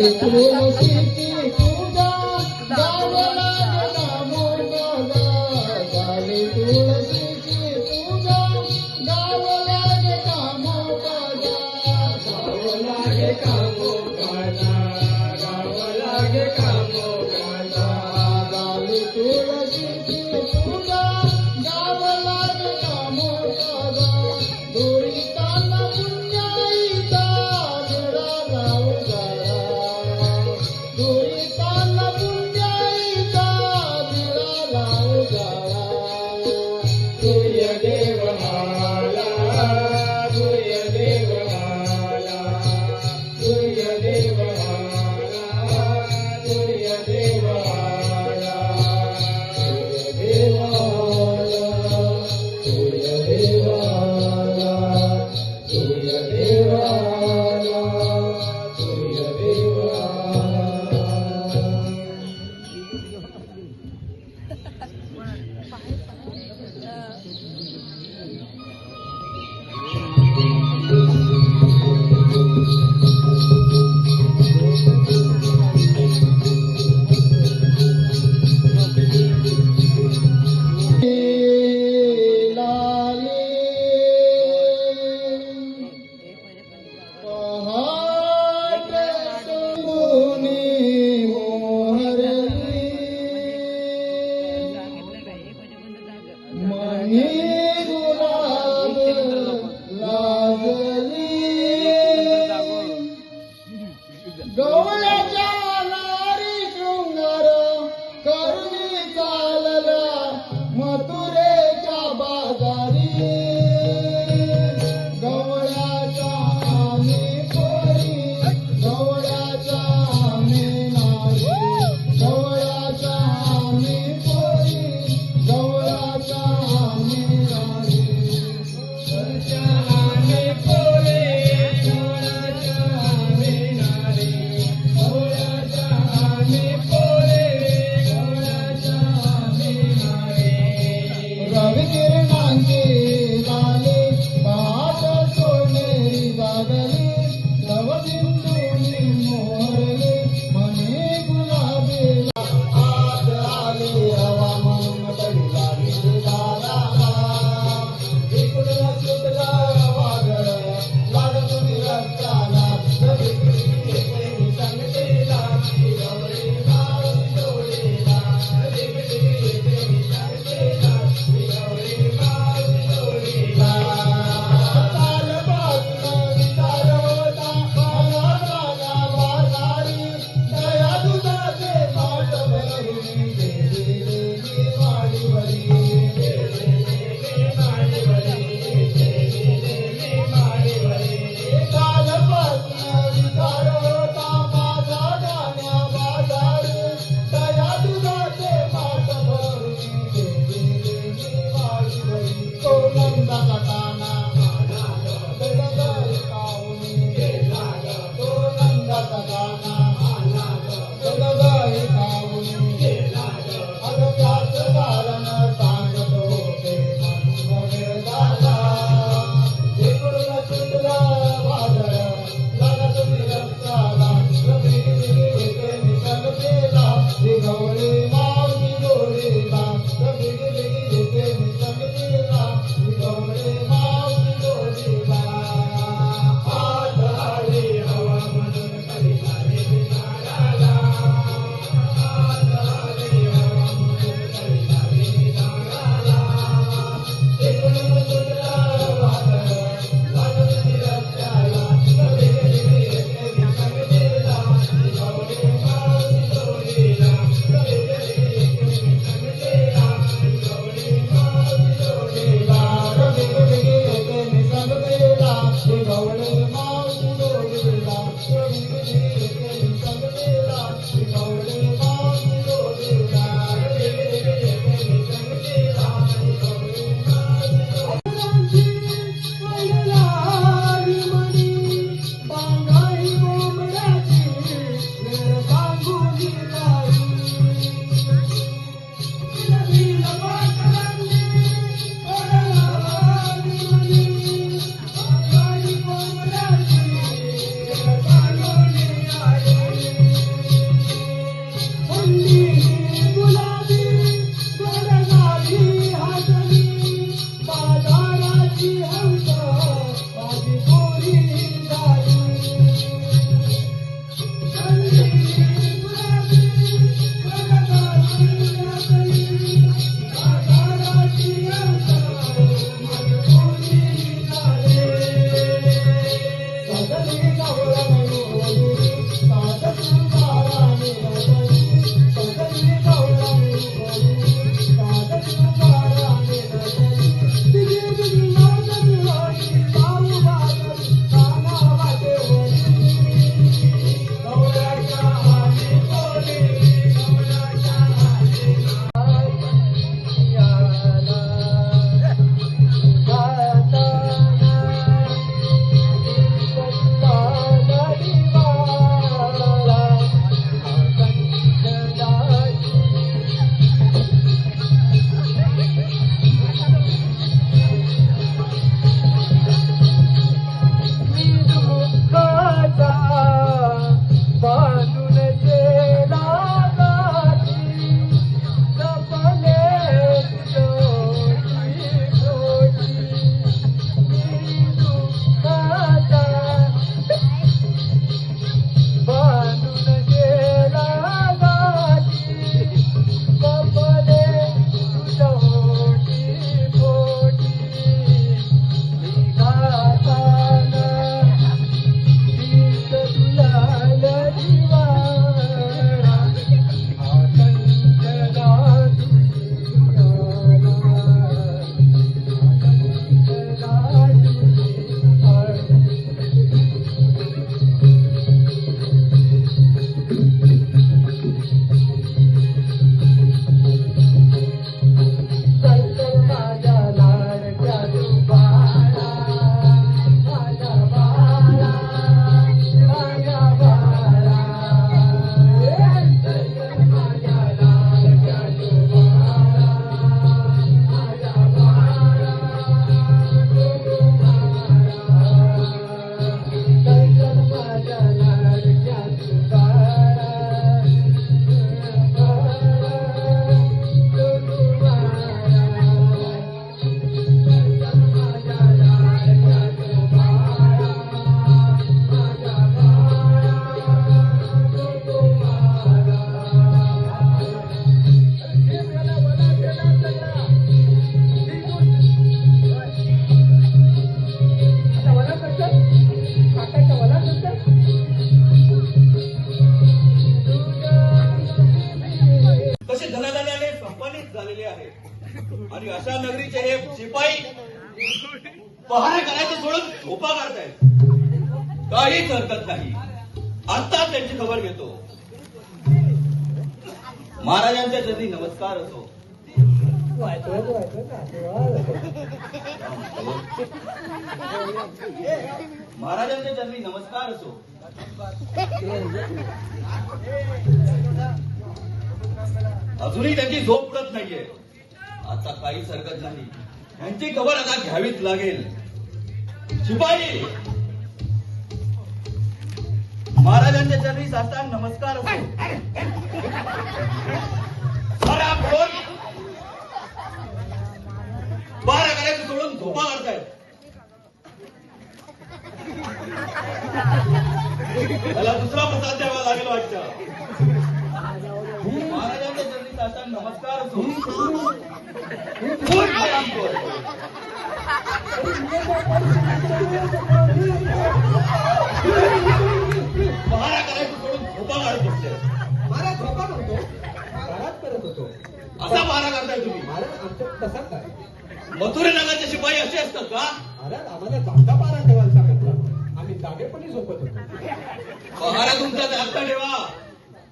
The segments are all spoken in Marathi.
Eu não sei. Oh. आहे. आणि अशा नगरीचे हे शिपाई पहारे करायचं सोडून झोपा काढतायत. काहीच हरकत नाही. आता त्यांची खबर घेतो. महाराजांच्या चरणी नमस्कार असो. महाराजांच्या चरणी नमस्कार असो. अजूनही त्यांची झोप उडत नाहीये. आता काहीच हरकत नाही. यांची खबर आता घ्यावीच लागेल. शिपाई! महाराजांच्या चरणी साष्टांग नमस्कार बोल बारा करायचं सोडून झोपा त्याला दुसरा प्रसाद द्यावा लागेल वाटतं महाराजांच्या चरणी नमस्कार पहारा करायचं सोडून झोपा काढत बसले महाराज झोपा नव्हतो घरात करत होतो असा महाराज करताय तुम्ही. महाराज आमच्या तसाच काय मथुरे नगरचे शिपाई असे असतात का? महाराज आम्हाला जागता पारा ठेवायला सांगितलं आम्ही जागेपणी झोपत होतो महाराज तुमचा जास्त ठेवा.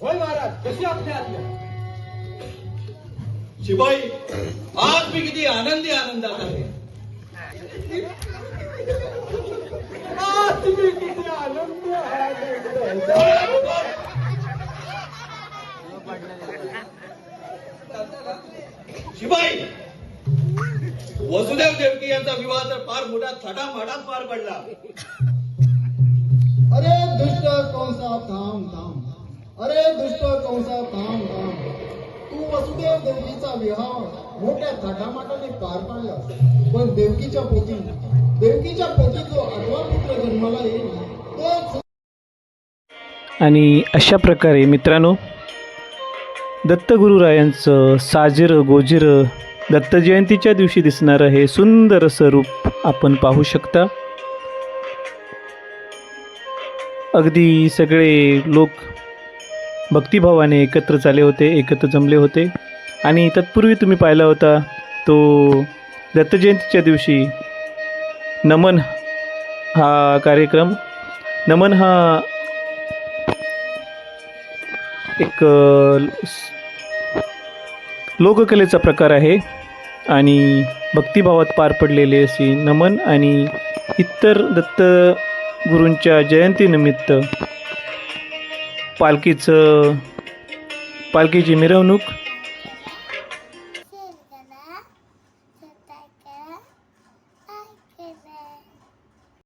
होय महाराज कशी आपल्या आज्ञा शिपाई आज मी किती आनंदी आनंदात आहे. आ, किती आनंद शिपाई वसुदेव देवकी यांचा विवाह तर फार मोठा थटामाटात पार पडला. अरे दुष्ट कंसा थांब थांब. अरे दुष्ट कंसा थांब थांब. तू वसुदेव देवकीचा विवाह मोठ्या थाटामाटाने पार पाडला. पण देवकीच्या पोटी देवकीच्या पोटी जो आठवा पुत्र जन्माला येईल. तो आणि अशा प्रकारे मित्रांनो दत्तगुरुरायांचं साजिरं गोजिरं दत्तजयंतीच्या दिवशी दिसणारं हे सुंदर असं रूप आपण पाहू शकता. अगदी सगळे लोक भक्तिभावाने एकत्र झाले होते एकत्र जमले होते. आणि तत्पूर्वी तुम्ही पाहिला होता तो दत्तजयंतीच्या दिवशी नमन हा कार्यक्रम. नमन हा एक लोककलेचा प्रकार आहे आणि भक्तिभावात पार पडलेले असे नमन आणि इतर दत्त गुरूंच्या जयंतीनिमित्त पालखीचं पालखीची मिरवणूक